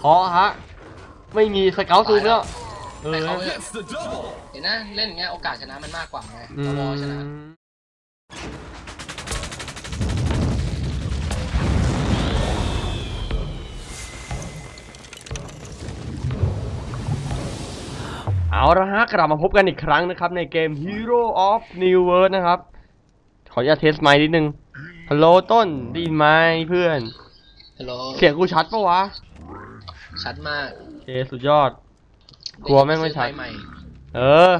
ท้อฮะ ไม่มีสเกลซูมแล้วเออแต่เขา Gets the double. เห็นนะเล่นอย่างเงี้ยโอกาสชนะมันมากกว่าไงอืตวชนะ มเอาละฮะ กลับมาพบกันอีกครั้งนะครับ ในเกม Hero of New World นะครับ ขออนุญาตเทสไมค์นิดนึงฮัลโหลต้นไดีไหมเพื่อน ฮัลโหล เสียงกูชัดปะวะ ชัดมากเอสุดยอด กลัวแม่งไม่ชัดซื้อใหม่เออ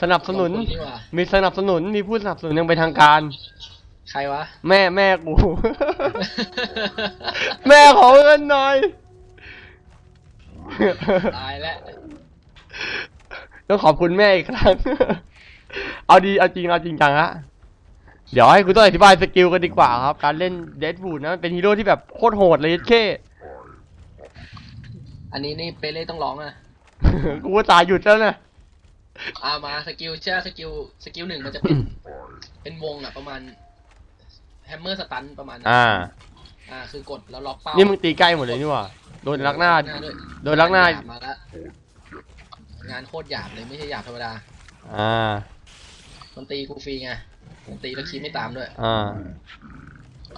สนับสนุนลงทุดีกว่ามีสนับสนุน มีผู้สนับสนุนอยังเป็นทางการ ใครวะ แม่แม่กู แม่ขอเงินหน่อย ตายแล้วต้องขอบคุณแม่อีกครั้ง เอาดี เอาจริง เอาจริงจังฮะ เดี๋ยวให้คุณต้นอธิบายสกิลกันดีกว่าครับ การเล่นเดดบูดนะมันเป็นฮีโร่ที่แบบโคตรโหดเลยเค อันนี้นี่เปเล่ต้องร้องอะ กูก็ตายหยุดแล้วนะอามาสกิลเชื่อสกิลสกิลหนึ่งมันจะเป็น เป็นวงอะประมาณแฮมเมอร์สตันประมาณนั้นอ่า อ่าคือกดแล้วล็อกเป้านี่มึงตีใกล้หมดเลยนี่หว่าโดนลักหน้า ด้วยโดนลักหน้าหยบมาแล้วงานโคตรหยาบเลยไม่ใช่หยาบธรรมดา อ่า มันตีกูฟรีไงมันตีแล้วคีบไม่ตามด้วย อ่า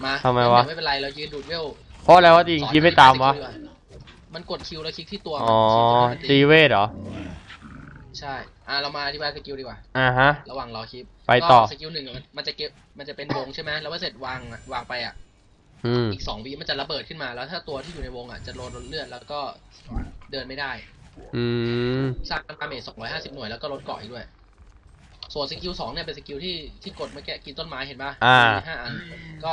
มาทำไมวะเดี๋ยไม่เป็นไรเรายืนดูดเวลเพราะอะไรวะตีคิดไม่ตามวะสอนให้ได้สกิลดีกา มันกดคิวแล้วคลิกที่ตัวอ๋อมันคลิกตีที่มันเวทเหรอ ใช่ อ่าเรามาอธิบายสกิลดีกว่า อ่าฮะ ระหว่างรอคลิป ไปต่อก็สกิลหนึ่งอะมันมันจะเก็บ มันจะเป็นวงใช่ไหมแล้วว่าเสร็จวางอะวางไปอะอืมอีกสองวิมันจะระเบิดขึ้นมา แล้วถ้าตัวที่อยู่ในวงอะจะโดนลดเลือดแล้วก็เดินไม่ได้ อืมสร้างดาเมจ250หน่วยแล้วก็ลดเกาะอีกด้วย ส่วนสกิลสองเนี่ยเป็นสกิลที่ที่กดเมื่อกี้กินต้นไม้เห็นปะอ่ามีห้าอัน ก็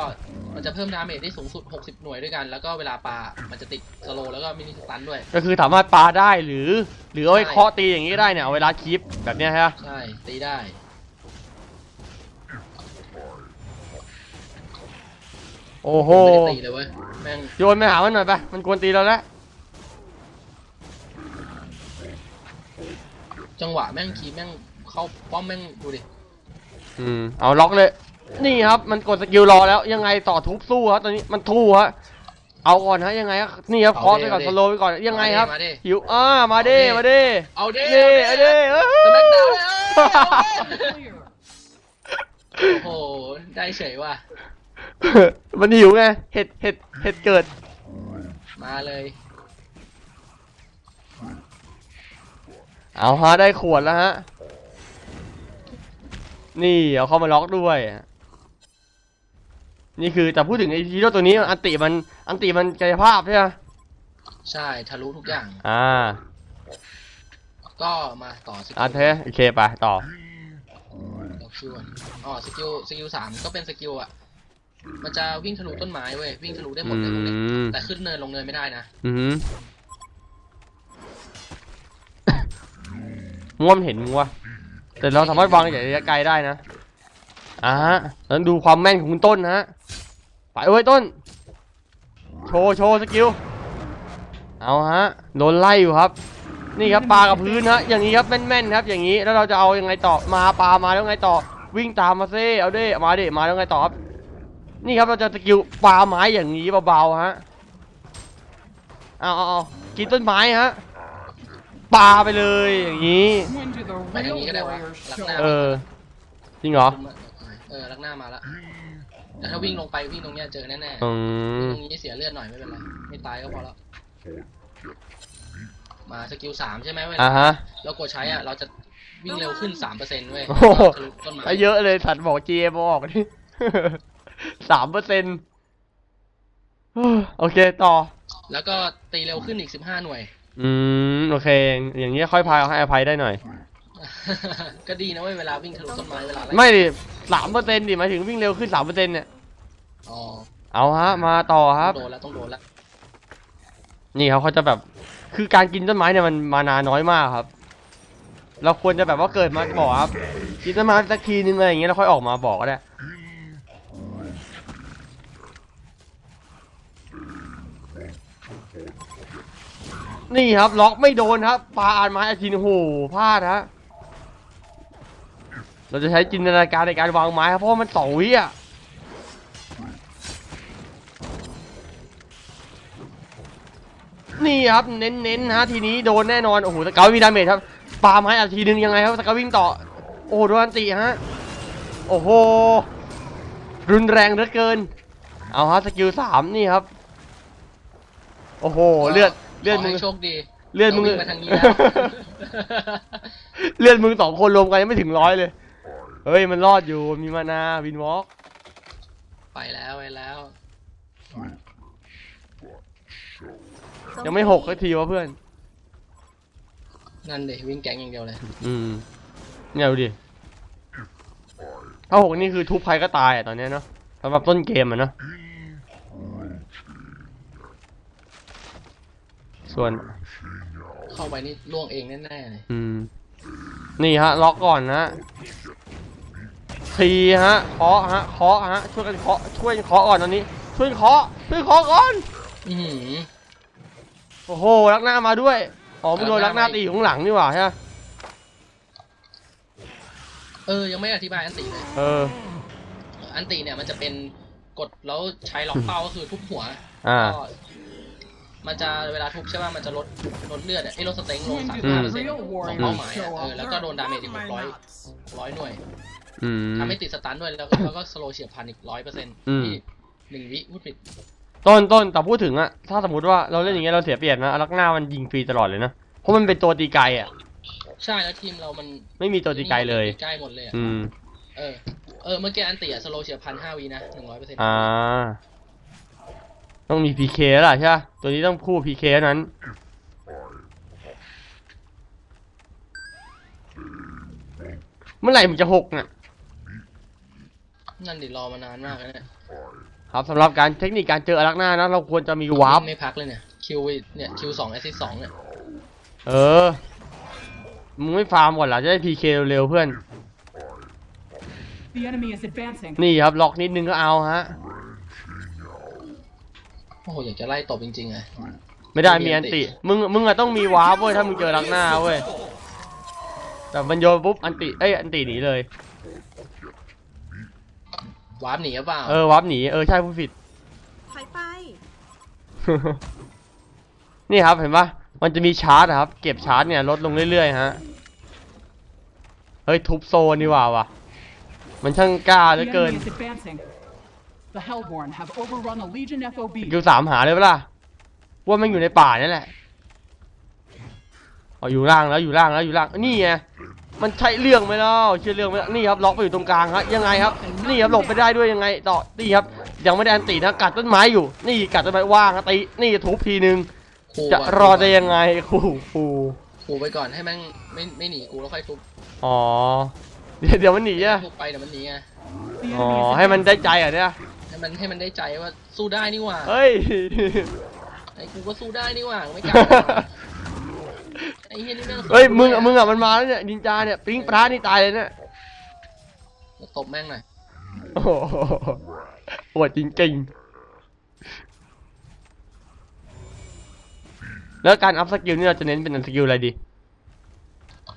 มันจะเพิ่มดาเมจได้สูงสุด 60 หน่วยด้วยกัน แล้วก็เวลาปา มันจะติดสโลว์แล้วก็มินิสตันด้วย ก็คือสามารถปาได้หรือ หรือเอาไว้เคาะตีอย่างนี้ก็ได้เนี่ยเอาเวลาคลิปแบบเนี้ยฮะใช่ ตีได้ โอ้โห ไม่ได้ตีเลยเว้ย แม่ง โยนไปหามันหน่อยไป มันกวนตีเราแล้ว จังหวะแม่งคีย์แม่ง เข้าป้อมแม่งดูดิอืมเอาล็อกเลย นี่ครับมันกดสกิลรอแล้วยังไงต่อทุบสู้ฮะตอนนี้มันทู่ฮะเอาก่อนฮะยังไงฮะนี่ครับเคอไปก่อนสโลว์ไปก่อนยังไงครับมาดิหิวอ่ามาเด้มาเด้เอาเด้เด้เอาเด้เออสแม็กดาวน์เลยเอ้ยเอาเด้โอ้โหได้เฉยว่ะมันหิวไงเห็ดเห็ดเห็ดเกิด มาเลยเอาฮะได้ขวดแล้วฮะ นี่เอาเข้ามาล็อกด้วย นี่คือแต่พูดถึงไอ้ฮีโร่ตัวนี้อันติมันอันติมันกายภาพใช่ไหมใช่ทะลุทุกอย่าง อ่า ก็มาต่อสกิลอะเทโอเคไปต่อล็อกคิวก่อนอ๋อสกิลสกิลสามก็เป็นสกิลอะ มันจะวิ่งทะลุต้นไม้เว้ยวิ่งทะลุได้หมดเลยพวกเนี้ยอืมแต่ขึ้นเนินลงเนินไม่ได้นะ อือหือม่วมนเห็นมึงวะ แต่เราสามารถวางจากระยะไกลได้นะอ่าฮะแล้วดูความแม่นของคุณต้นนะฮะไปเว้ยต้น โชว์โชว์สกิลเอาฮะโดนไล่อยู่ครับ นี่ครับปลากับพื้นฮะอย่างนี้ครับแม่นๆครับ อย่างนี้แล้วเราจะเอายังไงต่อมาปลามาแล้วไงต่อ วิ่งตามมาเซ่เอาดิมาดิมาแล้วไงต่อครับนี่ครับเราจะสกิลปลาไม้อย่างนี้เบาๆฮะเอาเอาเอากินต้นไม้ฮะ ปลาไปเลยอย่างนี้ When do the ไปทางนี้ก็ได้ real วะ warriors ลัก show หน้าเออ จริงเหรอ เออลักหน้ามาแล้วแต่ถ้าวิ่งลงไปวิ่งตรงเนี้ยเจอแน่ๆอืวิ่งมตรงนี้เสียเลือดหน่อยไม่เป็นไรไม่ตายก็พอแล้วมาสกิลสามใช่ไหมเวลาอ่าฮะ เรากดใช้อะเราจะวิ่งเร็วขึ้นสามเปอร์เซ็นต์เว้ยโอ้โห ทะลุต้นไม้ถ้าเยอะเลยสัตว์บอก GM ออกนี่ สามเปอร์เซ็นต์โอเค ต่อ แล้วก็ตีเร็วขึ้นอีกสิบห้าหน่วย อืมโอเค อย่างเงี้ยค่อยพายให้อภัยได้หน่อย ก็ดีนะเว้ยเวลาวิ่งทะลุต้นไม้เวลาล่ไม่ดิสามเปอร์เซ็นต์ดิหมายถึงวิ่งเร็วขึ้นสามเปอร์เซ็นต์เนี่ย อ๋อเอาฮะ มาต่อครับ ต้องโดนแล้วต้องโดนแล้วนี่ครับเขาจะแบบ คือการกินต้นไม้เนี่ยมันมานาน้อยมากครับ เราควรจะแบบว่าเกิดมาบอกครับ กินต้นไม้สักทีนึงอะไรอย่างเงี้ยแล้วค่อยออกมาบอกก็ได้ นี่ครับล็อกไม่โดนครับปาอ่านไม้อาทินโอ้โหพลาดฮะเราจะใช้จินตนาการในการวางไม้ครับเพราะมันสองวิอะนี่ครับเน้นเน้นๆฮะทีนี้โดนแน่นอนโอ้โหสเกลมีดาเมจครับปาไม้อัดทีนึงยังไงครับสเกลวิ่งต่อ โอ้โดนอันติฮะโอ้โหรุนแรงเหลือเกิน เอาฮะสกิลสามนี่ครับ โอ้โหเลือด เลือดขมึงให้โชคดีเลือดมึง ราวิ่งมาทางนี้แล้ว เลือดมึงสองคนรวมกันยังไม่ถึงร้อยเลย เฮ้ยมันรอดอยู่มีมานาวินวอล์กไปแล้วไปแล้ว ยังไม่หกสักทีวะเพื่อน นั่นเด็วิ่งแก๊งอย่างเดียวเลย อืมเนี่ยดูดิถ้าหกนี่คือทุบใครก็ตายอะตอนเนี้ยเนาะสำหรับต้นเกมอะเนาะ ส่วน เข้าไปนี่ล่วงเองแน่ๆเลยอืม นี่ฮะ ล็อกก่อนนะทีฮะเคาะฮะเคาะฮะ ช่วยกันเคาะช่วยกันเคาะก่อนตอนนี้ ช่วยกันเคาะช่วยเคาะก่อน อือหือโอ้โหรักหน้ามาด้วยอ๋อมึงโดนรักหน้าตีอยู่ข้างหลังนี่หว่าใช่ไหมเออ ยังไม่อธิบายอันติเลยเออ อันติเนี่ยมันจะเป็นกดแล้วใช้ล็อกเป้าก็คือทุบหัวอ่า ก็ มันจะเวลาทุบใช่ป่ะมันจะลดลดเลือดอะไอ้ลดสเต็งลงสามอืห้ามเปอร์เซ็นต์ Real ของ war เป้า will หมาย show อะเออ off แล้วก็ their โดนดาเมจอีก my ร้อย knots. ร้อยหน่วยอืมทำให้ติดสตันด้วยแล้วก็แล้วก็สโลเฉียบพลันอีกร้อยเปอร์เซ็นต์อืมหนึ่งวิพูดผิดต้นต้นแต่พูดถึงอะถ้าสมมติว่าเราเล่นอย่างเงี้ยเราเสียเปรียบนะรักหน้ามันยิงฟรีตลอดเลยนะเพราะมันเป็นตัวตีไกลอะใช่แล้วทีมเรามันไม่มีตัวตีไกลเลยตีไกลหมดเลยอะอืมเออเออเมื่อกี้อันติอะสโลเฉียบพันห้าวินะหนึ่งร้อยเปอร์เซ็นต์อ่า ต้องมีพีเคแล้วล่ะใช่ปะตัวนี้ต้องคู่พีเคนั้น เมื่อไหร่มันจะหกน่ะ นั่นดิรอมานานมากแล้วเนี่ยครับสำหรับการเทคนิคการเจออารักหน้านะ เราควรจะมีวาร์ปไม่พักเลยเนี่ย คิวเนี่ยคิวสองแอสซิสสองเนี่ย เออ มึงไม่ฟาร์มก่อนเหรอจะได้พีเคเร็วๆเพื่อน The enemy is advancing. นี่ครับล็อกนิดนึงก็เอาฮะโอ้โหอยากจะไล่ตบจริงๆอะไม่ได้มีอันติ มึงมึงอะต้องมีวาร์ปเว้ยถ้ามึงเจอรักหน้าเว้ยแต่มันโยนปุ๊บอันติเอ้ยอันติหนีเลย วาร์ปหนีหรือเปล่าเออวาร์ปหนีเออใช่ผู้ผิดถอยไป นี่ครับเห็นปะมันจะมีชาร์จอะครับ เก็บชาร์จเนี่ยลดลงเรื่อยๆฮะเฮ้ยทุบโซนนี่หว่าวะมันช่างกล้าเหลื The อเกิน enemy is advancing. The Hellborn have overrun a Legion FOB. กิวสามหาเลยปะล่ะว่ามันอยู่ในป่านี่แหละอ๋ออยู่ล่างแล้วอยู่ล่างแล้วอยู่ล่างนี่ไงมันใช่เรื่องไหมเล่าเชื่อเรื่องไหมล่ะนี่ครับล็อกไปอยู่ตรงกลางครับยังไงครับ นี่ครับหลบไปได้ด้วยยังไงต่อนี่ครับ ยังไม่ได้อันตีนะกัดต้นไม้อยู่ นี่กัดต้นไม้ว่างครับตีนี่ทุบทีนึง ขู่จะอะรอได้ยังไงคู่คู่ขู่ไปก่อนให้แม่งไม่ไม่หนีกูแล้วค่อยทุบอ๋อเดี๋ยวเดี๋ยวมันหนีอะทุบไปเดี๋ยวมันหนีไง The อ๋อ enemy is ให้มันได้ advancing. ใจเหรอะเนี่ยให้ มันให้มันได้ใจว่าสู้ได้นี่หว่าเฮ้ย ไอ้กูก็สู้ได้นี่หว่าไม่กล้าไอ้เฮียนี่แม่งเฮ้ยมึงอะมึงอะมันมาแล้วเนี่ยนินจาเนี่ยปิ้งปลานี่ตายเลยเนี่ยตบแม่งหน่อยโอ้โหปวดจริงๆแล้วการอัพสกิลนี่เราจะเน้นเป็นสกิลอะไรดี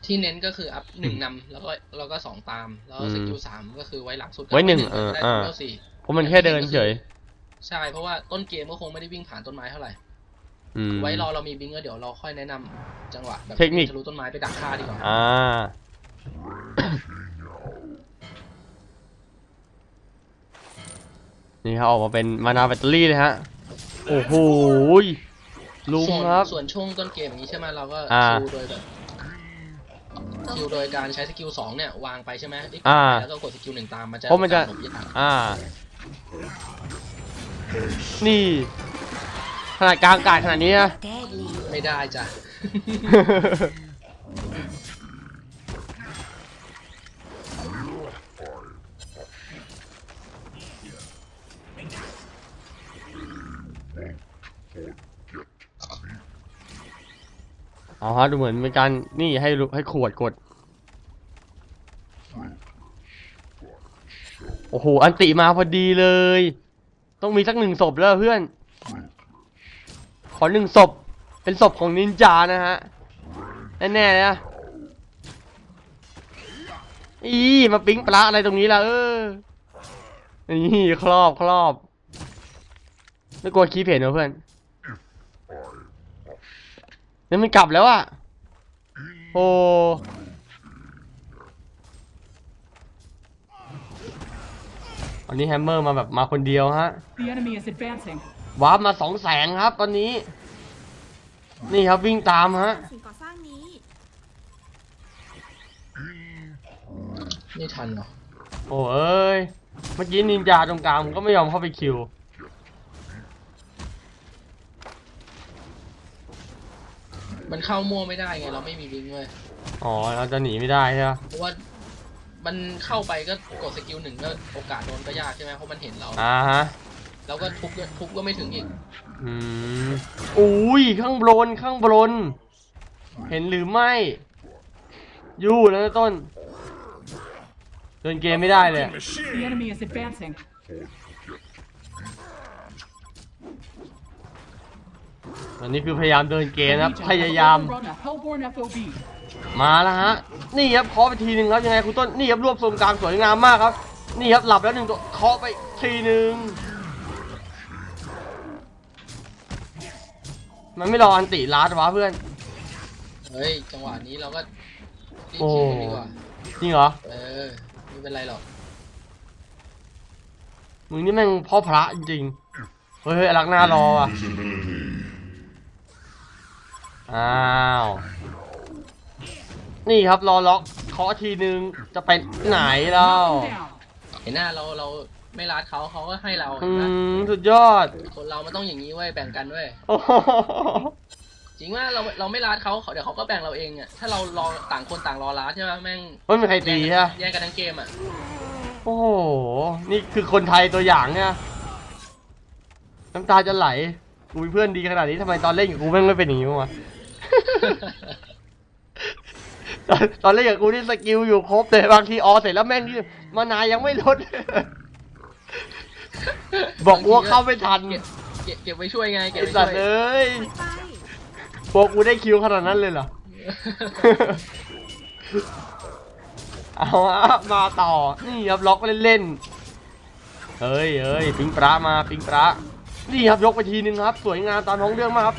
ที่เน้นก็คืออัพหนึ่งนำแล้วก็แล้วก็สองตาม แล้วอืมสกิลสามก็คือไว้หลังสุดก็ไว้หนึ่งก็ได้เออเท่าสี่เพราะมันแค่เดินเฉย ใช่ เพราะว่าต้นเกมก็คงไม่ได้วิ่งผ่านต้นไม้เท่าไหร่ อืม ไว้รอเรามีบิงก็เดี๋ยวเราค่อยแนะนำจังหวะแบบเทคนิค ทะลุต้นไม้ไปดักฆ่าดีกว่าอ่า นี่ครับออกมาเป็นมานาแบตเตอรี่เลยฮะ โอ้โหยลุงส่วนครับ ส่วนช่วงต้นเกมอย่างนี้ใช่ไหมเราก็อ่า คิวโดยแบบคิวโดยการใช้สกิลสองเนี่ยวางไปใช่ไหมอ่า แล้วก็กดสกิลหนึ่งตามมันจะเพราะมันจะหลบยากอ่า นี่ขนาดกลางอากาศขนาดนี้นะ ไม่ได้จ้ะ เอาฮะดูเหมือนเป็นการนี่ให้ลุให้ขวดกด โอ้โห อันติมาพอดีเลย ต้องมีสักหนึ่งศพแล้วเพื่อน ขอหนึ่งศพ เป็นศพของนินจานะฮะ แน่ๆนะ อีมาปิ๊งปลาอะไรตรงนี้ล่ะเออ นี่ครอบครอบไม่กลัวคีเพนเหรอเพื่อนแล้วมันกลับแล้วอะโอ้ อันนี้แฮมเมอร์มาแบบมาคนเดียวฮะ The enemy is advancing. วาร์ปมาสองแสงครับตอนนี้ นี่ครับวิ่งตามฮะ สิ่งก่อสร้างนี้ นี่ทันเหรอโอ้เอ้ย เมื่อกี้นินจาตรงกลางผมก็ไม่ยอมเข้าไปคิว มันเข้ามั่วไม่ได้ไงเราไม่มีบิงเลยอ๋อเราจะหนีไม่ได้ใช่ไหมเพราะว่า มันเข้าไปก็กดสกิลหนึ่งก็โอกาสโดนก็ยากใช่ไหมเพราะมันเห็นเราอ่าฮะเราก็ทุบก็ทุบก็ไม่ถึงอีกอืมอุ้ยข้างบนข้างบน เห็นหรือไม่อยู่แล้วนะต้นเดินเกมไม่ได้เลย The enemy is advancing. ตอนนี้คือพยายามเดินเก The มนะครับ Legion พ have ยายาม overrun a Hellborn FOB. มาแล้วฮะ นี่ครับเคาะไปทีหนึ่งครับยังไงคุณต้น นี่ครับรวบทรงกลางสวยงามมากครับ นี่ครับหลับแล้วหนึ่งตัวเคาะไปทีหนึ่งมันไม่รออันติลาดวะเพื่อน เฮ้ย จังหวะนี้เราก็รีบโอ้ คิวกันดีกว่า จริงเหรอ เออ ไม่เป็นไรหรอก มึงนี่แม่งพ่อพระจริงๆเฮ้ยเฮ้ยอลักหน้ารอว่ะ อ้าว นี่ครับรอล็อกเคาะทีนึงจะไปไหนแล้ว Knock him down. เห็นหน้าเราเราไม่รัดเขาเขาก็ให้เราอืเห็นไหมมสุดยอด คนเรามันต้องอย่างนี้เว้ยแบ่งกันเว้ยโอ้โหจริงว่าเราเราไม่รัดเขาเขาเดี๋ยวเขาก็แบ่งเราเองอะถ้าเรารอต่างคนต่างรอรัดใช่ไหมแม่งไม่มีใครตีใช่ไหมแย่งกันทั้งเกมอะโอ้โห นี่คือคนไทยตัวอย่างเนี่ยน้ำตาจะไหล กูมีเพื่อนดีขนาดนี้ทำไมตอนเล่นกับกูแม่งไม่เป็นอย่างนี้วะ ตอนตอนเล่นกับกูนี่สกิลอยู่ครบเลยบางทีออเสร็จแล้วแม่งนี่มานายยังไม่ลด บอกว่าเข้าไม่ทันเก็บเก็บเก็บไว้ช่วยไง เก็บไอ้ไว้สัช่ตวยว์เอ้ยไปพวกกูได้คิวขนาดนั้นเลยเหรอ เอาอะมาต่อ นี่ครับล็อกเล่นๆเฮ้ยเฮ้ยปิงปลามาปิงปลานี่ครับยกไปทีนึงครับ สวยงามตามท้องเรื่องมากครับ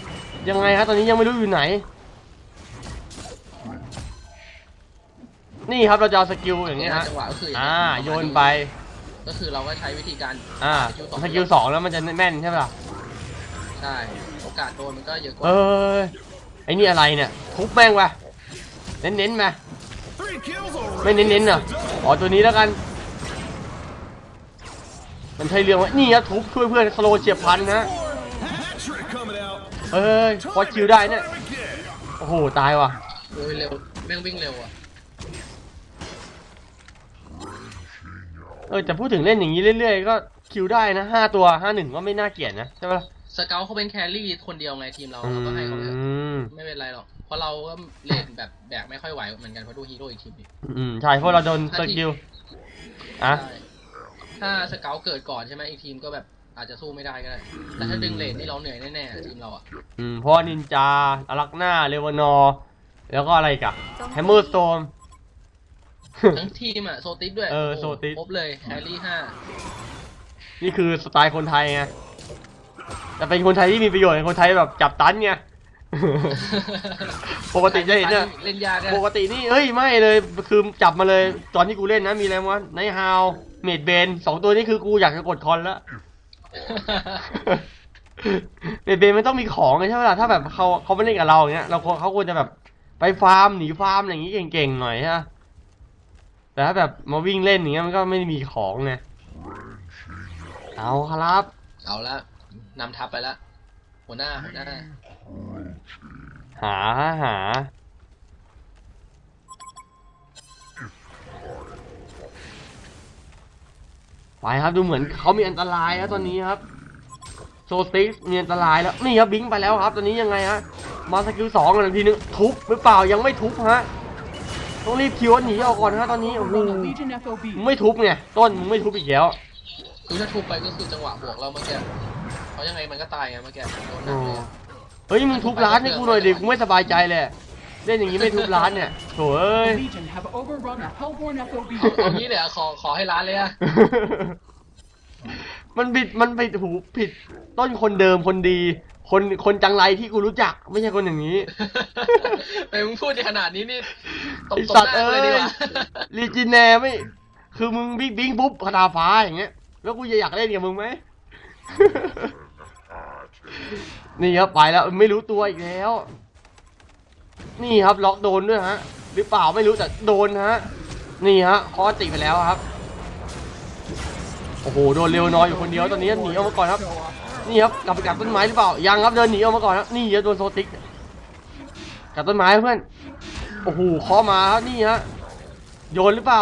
ยังไงฮะตอนนี้ยังไม่รู้อยู่ไหน นี่ครับเราจะเอาสกิลอย่างเงี้ยฮะจังหวะก็คืออย่างอ่านี้โยนไป ก็คือเราก็ใช้วิธีการอ่าสกิลสองสกิลสองแล้วมันจะแม่นใช่ปะล่ะใช่โอกาสโดนมันก็เยอะกว่าเอ้ยไอ้นี่อะไรเนี่ยทุบแม่งไปเน้นๆไปไม่เน้นๆเหรออ๋อตัวนี้แล้วกัน มันใช่เรื่องวะนี่ครับทุบช่วยเพื่อนสโลว์เฉียบพลันนะ Hat-trick coming out. เอ้ยพอคิวได้เนี่ยโอ้โหตายว่ะโดยเร็วแม่งวิ่งเร็วอะ ออแต่พูดถึงเล่นอย่างนี้เรื่อยๆ ก็คิวได้นะห้าตัวห้าหนึ่งก็ไม่น่าเกลียดนะใช่ปะล่ะสเกลเขาเป็นแครี่คนเดียวไงทีมเราอืเราก็ให้เขาเถอะมไม่เป็นไรหรอกเพราะเราก็เล่นแบบแบกไม่ค่อยไหวเหมือนกันเพราะดูฮีโร่อีกทีมอีกอืมใช่เพราะเราโดนสกิลอะใช่ถ้าสเกลเกิดก่อนใช่ไหมอีกทีมก็แบบอาจจะสู้ไม่ได้ก็ได้ แต่ถ้าดึงเลนนี่เราเหนื่อยแน่ๆทีมเราอะ อืมเพราะว่านินจาอารักหน้าเลวานอร์แล้วก็อะไรอีกับแฮมเมอร์สโตม ทั้งทีมอะโซติสด้วยเออโโหโซติส ครบเลยแครี่ห้านี่คือสไตล์คนไทยไงแต่เป็นคนไทยที่มีประโยชน์เป็นคนไทยแบบจับตันไง ปกติจะเห็นเนี่ย เล่นยากอะปกตินี่เฮ้ยไม่เลยคือจับมาเลยตอนที่กูเล่นนะมีอะไรวะไนฮาวเมดเบนสองตัวนี้คือกูอยากจะกดคอนแล้ว เมดเบนมันต้องมีของไงใช่ไหมล่ะถ้าแบบเขาเขาไม่เล่นกับเราอย่างเงี้ยเราควรเขาควรจะแบบไปฟาร์มหนีฟาร์มอย่างงี้เก่งๆหน่อยฮะ แต่ถ้าแบบมาวิ่งเล่นอย่างเงี้ยมันก็ไม่ได้มีของไงเอาครับ เอาละนำทัพไปละหัวหน้าหัวหน้า หาหา ไปครับดูเหมือนเขามีอันตรายแล้วตอนนี้ครับ โซติสมีอันตรายแล้วนี่ครับบิงไปแล้วครับ ตอนนี้ยังไงฮะมาสกิลสองกันทีนึงทุบหรือเปล่ายังไม่ทุบฮะ ต้องรีบคิวหนีออกก่อนฮะตอนนี้โอ้โห Overrun a Legion มึง FOB. ไม่ทุบไงต้นมึงไม่ทุบอีกแล้วคือถ้าทุบไปก็คือจังหวะบวกเราเมื่อกี้เพราะยังไงมันก็ตายไงเมื่อกี้โดนหนักเลยอะเฮ้ยมึงทุบร้านให้กูหน่อยดิกูไม่สบายใจเลยเล่นอย่างนี้ไม่ทุบร้านเนี่ยโถ่เอ้ย The Legion have overrun a Hellborn FOB. เอางี้เลยอะขอขอให้ร้านเลยอะมันผิดมันไปถูผิดต้นคนเดิมคนดี คนคนจังไรที่กูรู้จัก ไม่ใช่คนอย่างนี้ไปมึงพูดในขนาดนี้นี่ตบไอตบสัตว์หน้าเอ้เลยดียกว่าลีจินแนไม่ คือมึงบิ๊กบิ๊กปุ๊บคาถาฟ้าอย่างเงี้ย แล้วกูจะอยากเล่นกับมึงไหมนี่ครับไปแล้วไม่รู้ตัวอีกแล้ว นี่ครับล็อกโดนด้วยฮะ หรือเปล่าไม่รู้แต่โดนฮะ นี่ฮะคอติไปแล้วครับ โอ้โหโดนเร็วน้อยอยู่คนเดียวตอนนี้หนีออกมาก่อนครับ นี่ครับกลับไปกัดต้นไม้หรือเปล่ายังครับเดินหนีออกมาก่อนครับนี่ครับโดนโซติกกัดต้นไม้เพื่อนโอ้โหเคอมาครับนี่ฮะโยนหรือเปล่า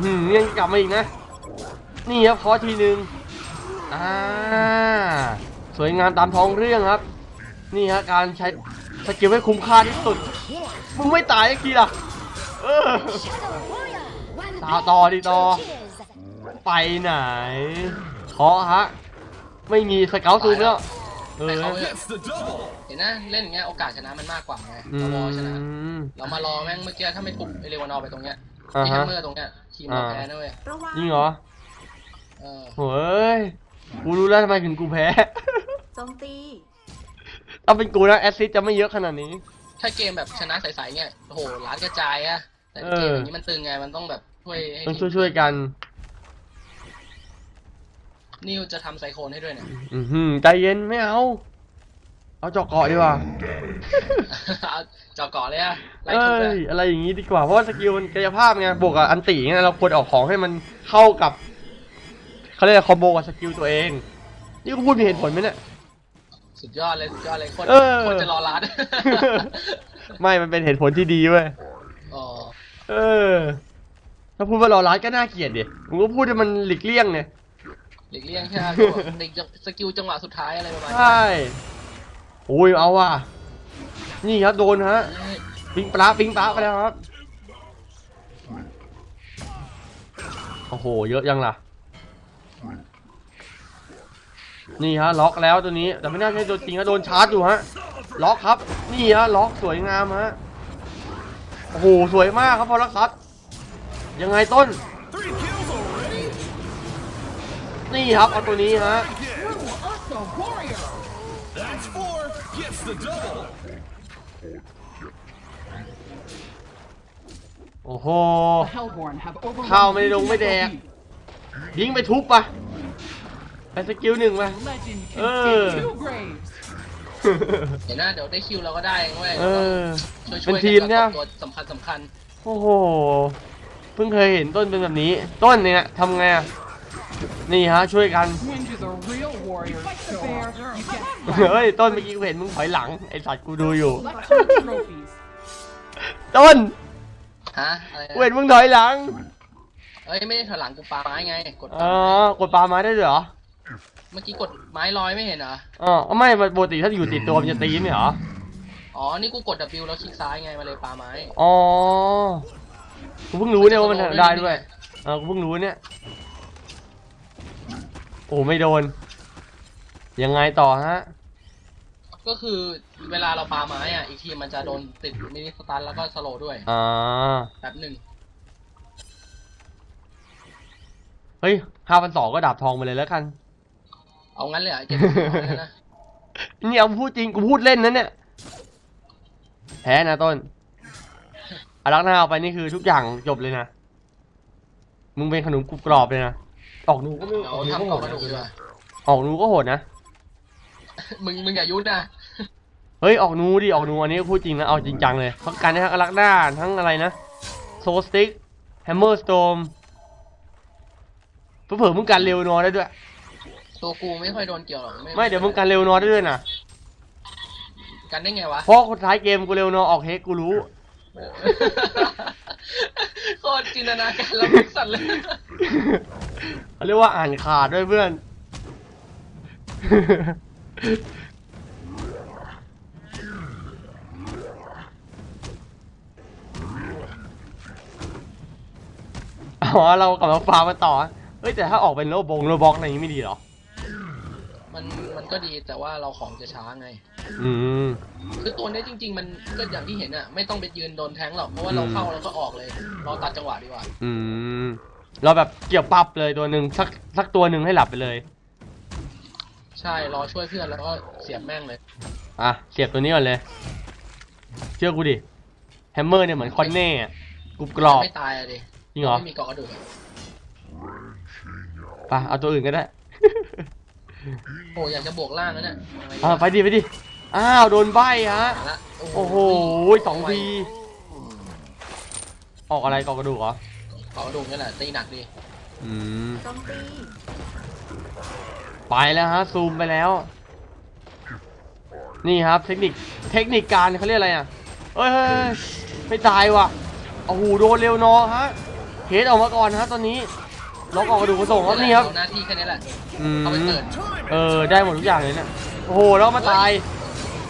หือยังกลับมาอีกนะ นี่ครับเคอทีหนึ่งอ่าสวยงามตามท้องเรื่องครับ นี่ฮะการใช้สกิลให้คุ้มค่าที่สุดมึงไม่ตายสักทีล่ะเออต่อต่อดิต่อไปไหนเคาะฮะ ไม่มีสเกลซูมแล้วเออแต่เขา Gets the double. เห็นนะเล่นอย่างเงี้ยโอกาสชนะมันมากกว่าไงอืเรารอชนะมเรามารอแม่งเมื่อกี้ถ้าไม่ทุบเอเลวานอร์ไปตรงเนี้ยอ่าที่แฮฮะ มเมอร์ตรงเนี้ยทีมเราอ่า แพ้นะเว้ยจริงเหรอเออโฮ้ยกูรู้แล้วทำไมถึงกูแพ้ โจมตี ถ้าเป็นกูนะแอสซิสจะไม่เยอะขนาดนี้ ถ้าเกมแบบชนะใสๆเงี้ยโอ้โหร้านกระจายอะแต่เออเกมอย่างนี้มันตึงไงมันต้องแบบช่วยให้ต้องช่วยช่วยๆกัน นิวจะทำไซโคนให้ด้วยเนี่ย อือหือใจเย็นไม่เอา เอาเจาะเกาะดีกว่าเอาเจาะเกาะเลยอะไล่เอ้ทุบเลยยอะไรอย่างงี้ดีกว่า เพราะว่าสกิลมันกายภาพไงบวกกับอันติไงเราควรออกของให้มันเข้ากับเขาเรียกคอมโบกับสกิลตัวเอง นี่กูพูดมีเหตุผลไหมเนี่ย สุดยอดเลยสุดยอดเลยคนเออ คนจะรอร้านไม่มันเป็นเหตุผลที่ดีเว้ย อ๋อเออ ถ้าพูดว่ารอร้ายก็น่าเกลียดดิมึงก็พูดให้มันหลีกเลี่ยงเนี่ย หลีกเลี่ยงใช่ไหมเด็กสกิลจังหวะสุดท้ายอะไรประมาณใช่โอ้ยเอาว่ะ นี่ครับโดนฮะ ปิงปลาปิงปลาไปแล้วครับ โอ้โห เยอะยังล่ะ นี่ฮะล็อกแล้วตัวนี้ แต่ไม่น่าใช่ตัวจริงนะโดนชาร์จอยู่ฮะ ล็อกครับ นี่ฮะล็อกสวยงามฮะ โอ้โห สวยมากครับพอลักซัดยังไงต้น นี่ครับเอาตัวนี้ฮะ The warrior. That's four. Gets the double. โอ้โห The Hellborn have overrun ข้าวไม่ได้ลง the ไม่แดก FOB. ยิงไปทุบปะไปสกิลหนึ่งมา Legend can Uh. dig two graves. เห็นหน้าเดี๋ยวได้คิวเราก็ได้เว้ยเออช่วยเป็ช่วนยทีมเนี่ยตัวสำคัญสำคัญโอ้โห เพิ่งเคยเห็นต้นเป็นแบบนี้ ต้นเนี่ยทำไงอะ นี่ฮะช่วยกัน When do the real warriors show up? You get เฮ้ย ต้นเมื่อกี้กูเห็นมึงถอยหลัง ไอสัตว์กูดูอยู่ collection of trophies. ต้นฮะอะไรกูเห็นมึงถอยหลัง เอ้ยไม่ได้ถอยหลังกูปาไม้ไง กดอ๋อกดปลาไม้ได้ด้วยเหรอเมื่อกี้กดไม้ลอยไม่เห็นเหรอ อ๋อไม่ปกติถ้าอยู่ติดตัวมันจะตีไม่เหรอ อ๋อ นี่กูกด W แล้วคลิกซ้ายไงมาเลยปาไม้ อ๋อ กูเพิ่งรู้เนี่ยว่ามันทำได้ด้วยเออกูเพิ่งรู้เนี่ย โอ้ไม่โดน ยังไงต่อฮะ ก็คือเวลาเราปาไม้อะ อีกทีมันจะโดนติดมินิสตันแล้วก็สโลว์ด้วยอ่าแป๊บหนึ่งเฮ้ยห้าพันสองก็ดาบทองไปเลยแล้วกัน เอางั้นเลยเหรอเจ็ดสิบสองเลยนะ นี่เอาพูดจริงกูพูดเล่นนะเนี่ยแพ้นะต้นอารักหน้าเอาไปนี่คือทุกอย่างจบเลยนะ มึงเป็นขนมกรุบกรอบเลยนะ ออกหนูก็ไม่เดี๋ยวออกหนูก็ทำโหกล่องดกระนะดูกดีกว่าออกหนูก็โหดนะ มึงมึงอย่ายุดนะเฮ้ยออกหนูดิออกหนูอันนี้พูดจริงนะเอาจริงจังเลยทั้งการทั้งอารักหน้าทั้งอะไรนะโซสติกแฮมเมอร์สโตมเผื่อๆมึงกันเร็วนอได้ด้วย ตัวกูไม่ค่อยโดนเกี่ยวหรอกไม่เดี๋ยวมึงกันเร็วนอได้ด้วยนะกันได้ไงวะเพราะคนท้ายเกมกูเร็วนอออกเฮกกูรู้ โคตรจินตนาการแล้วมึงสั่นเลยเขาเรียกว่าอ่านขาดด้วยเพื่อน อ๋อ เรากลับมาฟาร์มต่อ เฮ้ย แต่ถ้าออกเป็นโลบงโลบ็อกอะไรอย่างนี้ไม่ดีหรอ มันมันก็ดีแต่ว่าเราของจะช้าไง อืม คือตัวเนี้ยจริง ๆ มันก็อย่างที่เห็นอะไม่ต้องไปยืนโดนแทงหรอกเพราะว่าเราอืมเข้าแล้วก็ออกเลย เราตัดจังหวะดีกว่า อืม เราแบบเกี่ยวปับเลยตัวหนึ่งสักสักตัวหนึ่งให้หลับไปเลย ใช่รอช่วยเพื่อนแล้วก็เสียบแม่งเลย อะเสียบตัวนี้ก่อนเลย เชื่อกูดิแฮมเมอร์เนี่ยเหมือนคอนเน่อะกรุบกรอบไม่ตายอะดิจริงเหรอไม่มีเกาะกระดูกอะไปเอาตัวอื่นก็ได้ โอ้อยากจะบวกล่างแล้วเนี่ยอะไรอ่าไปดิไปดิอ้าวโดนใบฮะมาละโอ้โหสองทีออกอะไรกอกกระดูกเหรอเกาะกระดูกนี่แหละตีหนักดีอืมต้องตีไปแล้วฮะซูมไปแล้ว นี่ครับเทคนิคเทคนิคการเขาเรียกอะไรอะเอ้ยเฮ้ยเฮ้ยไม่ตายว่ะโอ้โหโดนเร็วนอฮะเฮดออกมาก่อนฮะตอนนี้ ล็อกออกกระดูกกระส่งครับนี่ครับเอาหน้าที่แค่นี้แหละอืมเอาไปเกิดเออได้หมดทุกอย่างเลยเนี่ยโอ้โหแล้วมาตาย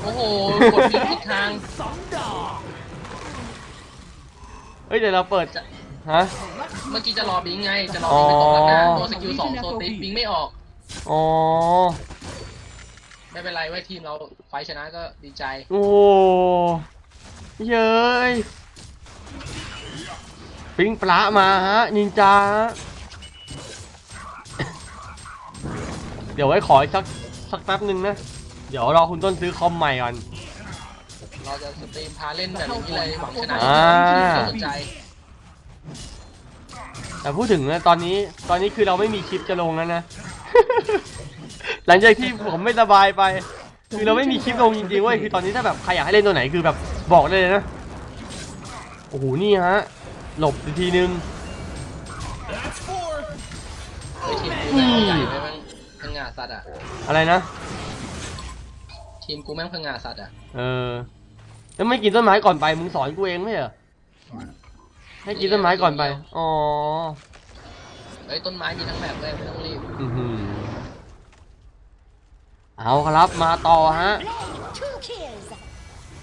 โอ้โหกดผิดผิดทางเฮ้ยเดี๋ยวเราเปิดฮะเมื่อกี้จะรอบิงไงจะรอบิงไปตกแล้วนะอ๋อตัวสกิลสองโซติสบิงไม่ออกอ๋อไม่เป็นไรไว้ยทีมเราไฟท์ชนะก็ดีใจ โอ้โหเย้ยปิ้งปลามาฮะนินจา ดี๋ยวไว้ขออีกสักสักแป๊บหนึ่งนะ เดี๋ยวรอคุณต้นซื้อคอมใหม่ก่อน เราจะสตรีมพาเล่นแบบนี้เลยหวังชนะอ่าไม่สนใจแต่พูดถึงนะตอนนี้ตอนนี้คือเราไม่มีคลิปจะลงแล้วนะ หลังจากที่ผมไม่สบายไป คือเราไม่มีคลิปลงจริงๆเว้ยคือตอนนี้ถ้าแบบใครอยากให้เล่นตัวไหนคือแบบบอกได้เลยนะโอ้โหนี่ฮะ หลบอีกทีนึง That's four. เฮ้ยทีมกูแม่งใหญ่ไปแม่งพังงาสัตว์อะ อะไรนะ ทีมกูแม่งพังงาสัตว์อะ เออ แล้วไม่กินต้นไม้ก่อนไป มึงสอนกูเองไม่เหรอ ให้กินต้นไม้ก่อนไป อ๋อ เฮ้ยต้นไม้มีทั้งแบบเลยไม่ต้องรีบ อือหือเอาครับมาต่อฮะ two kills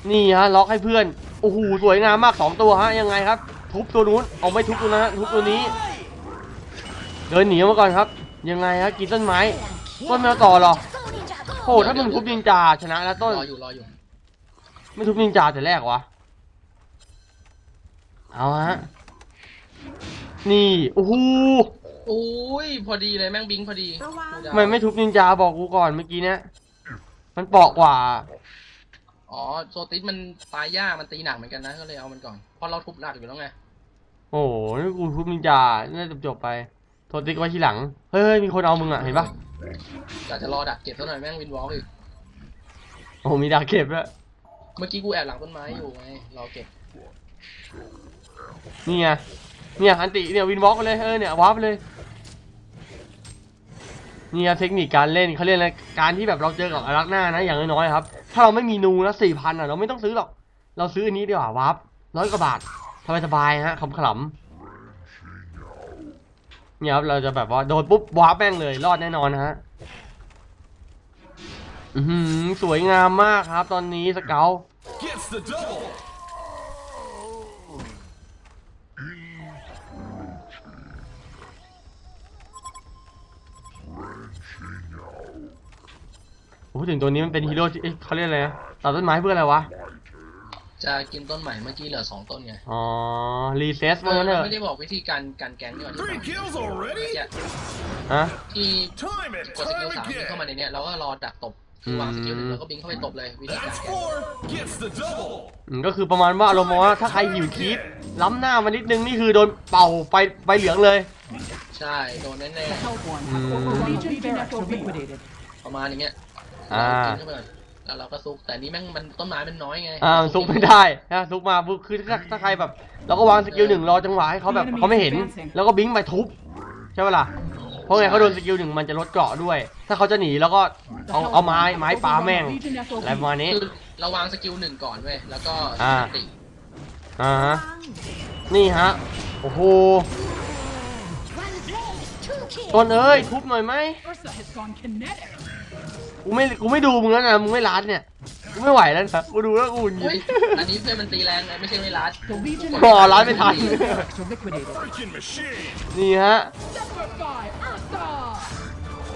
นี่ฮะล็อกให้เพื่อน โอ้โหสวยงามมากสองตัวฮะยังไงครับ ทุบตัวนู้น เอาไม่ทุบตัวนั้นฮะทุบตัวนี้ เดินหนีออกมาก่อนครับ ยังไงฮะกินต้นไม้ ต้นไม่เอาต่อหรอ go ninja go โอ้โหถ้ามึงทุบนินจาชนะแล้วต้น รออยู่รออยู่ ไม่ทุบนินจาแต่แรกวะ เอาฮะ นี่โอ้โหโอ้ยพอดีเลยแม่งบิงพอดีระวังกูเดาทำไมไม่ทุบนินจาบอกกูก่อนเมื่อกี้เนี้ยมันเปราะกว่า อ๋อโซติสมันตายยากมันตีหนักเหมือนกันนะก็เลยเอามันก่อนเพราะเราทุบหนักอยู่แล้วไงโอ้โหนี่กูทุบนินจาน่าจะจบไป โทษติ๊กไว้ทีหลัง เฮ้ย มีคนเอามึงอะ เห็นปะ อยากจะรอดักเก็บเท่าหน่อยแม่งวินวอล์กอีก โอ้โหมีดาเก็บด้วยเมื่อกี้กูแอบหลังต้นไม้อยู่ไง รอเก็บ นี่ไงเนี่ยอันติเนี่ยวินวอล์กไปเลยเออเนี่ยวาร์ปไปเลยนี่ครับเทคนิคการเล่นเขาเรียกอะไรการที่แบบเราเจอกับอารักหน้านะอย่างน้อยๆครับ ถ้าเราไม่มีนูนะสี่พันอะเราไม่ต้องซื้อหรอก เราซื้ออันนี้ดีกว่าวาร์ปร้อยกว่าบาทสบายๆฮะขำๆ เนี่ยครับเราจะแบบว่าโดนปุ๊บวาร์ปแม่งเลยรอดแน่นอนนะฮะอือหือสวยงามมากครับ ตอนนี้สเกล Gets the double. พูดถึงตัวนี้มันเป็นฮีโร่ที่เอ๊ะเขาเรียกอะไรนะตัดต้นไม้เพื่ออะไรวะ จะกินต้นใหม่เมื่อกี้เหลือสองต้นไง อ๋อ รีเซสเอมาอเถเราอะไม่ได้บอกวิธีการการแกงนี่หว่าที่ Three kills already? เนี่ยฮะที่ Time it. กดสกิล Time สามบิงเข้ามา again. ในเนี้ยเราก็รอดักตบคือวางสกิลหนึ่งแล้วก็บิงเข้าไปตบเลยวิธีการ That's แกง four. Gets the double. อืมก็คือประมาณว่าอารมณ์ว่าถ้าใครหิวคีปล้ำหน้ามานิดนึงนี่คือโดนเป่าไฟไฟเหลืองเลย ใช่โดนแน่ The Hellborn have Mm. overrun the barracks are liquidated. ๆประมาณอย่างเงี้ยอ่า เรากินเข้าไปก่อนแล้วเราก็ซุก แต่อันนี้แม่งมันต้นไม้มันน้อยไงอ่าซุกไม่ได้นะซุกมาปุ๊บคือถ้าถ้าใครแบบเราก็วางสกิลหนึ่งรอจังหวะให้เขาแบบเขาไม่เห็น แล้วก็บิงไปทุบใช่ปะล่ะเพราะไงเขาโดนสกิลหนึ่งมันจะลดเกราะด้วย ถ้าเขาจะหนีแล้วก็ The เอาเอาไม้ Hellborn ไม้ have ปา overrun แม่ง the Legion อะไรประ SOB. มาณนี้คือเราวางสกิลหนึ่งก่อนเว้ยแล้วก็อ่าติอ่าฮะนี่ฮะโอ้โห one blade two kills ต้นเอ้ยทุบหน่อยไหม กูไม่กูไม่ดูมึงแล้วนะมึงไม่รัดเนี่ยกูไม่ไหวแล้วนะกูดูแล้วกูหงุดหงิเฮ้ยดอันนี้เพื่อนมันตีแรงไงไม่ใช่ไม่รัด The Legion อ๋อรัดไม่ทัน barracks are liquidated. Freaking machine. นี่ฮะ Sacrifice Ursa.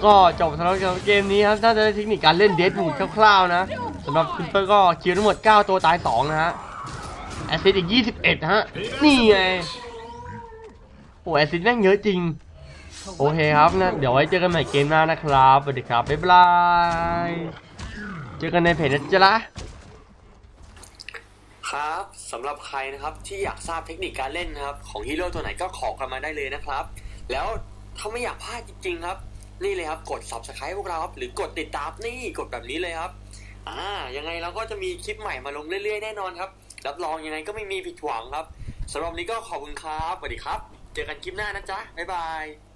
ก็จบสำหรับเกมนี้ครับถ้าจะได้เทคนิคการเล่นเดสบูดคร่าวๆนะสำหรับคิปเปอร์ก็คิวทั้งหมด 9 ตัวตาย 2 นะฮะ แอสซิดอีก 21 ฮะ นี่ไง โอ้แอสซิดแม่งเยอะจริง โอเคครับนะเดี๋ยวไว้เจอกันใหม่เกมหน้านะครับสวัสดีครับบ๊ายบายเจอกันในเพจนะจ๊ะครับสำหรับใครนะครับที่อยากทราบเทคนิคการเล่นนะครับ ของฮีโร่ตัวไหนก็ขอกันมาได้เลยนะครับ แล้วถ้าไม่อยากพลาดจริงๆครับ นี่เลยครับกด subscribe พวกเราครับหรือกดติดตามนี่กดแบบนี้เลยครับอ่ายังไงเราก็จะมีคลิปใหม่มาลงเรื่อยๆแน่นอนครับรับรองยังไงก็ไม่มีผิดหวังครับสำหรับนี้ก็ขอบคุณครับสวัสดีครับ เจอกันคลิปหน้านะจ๊ะบ๊ายบาย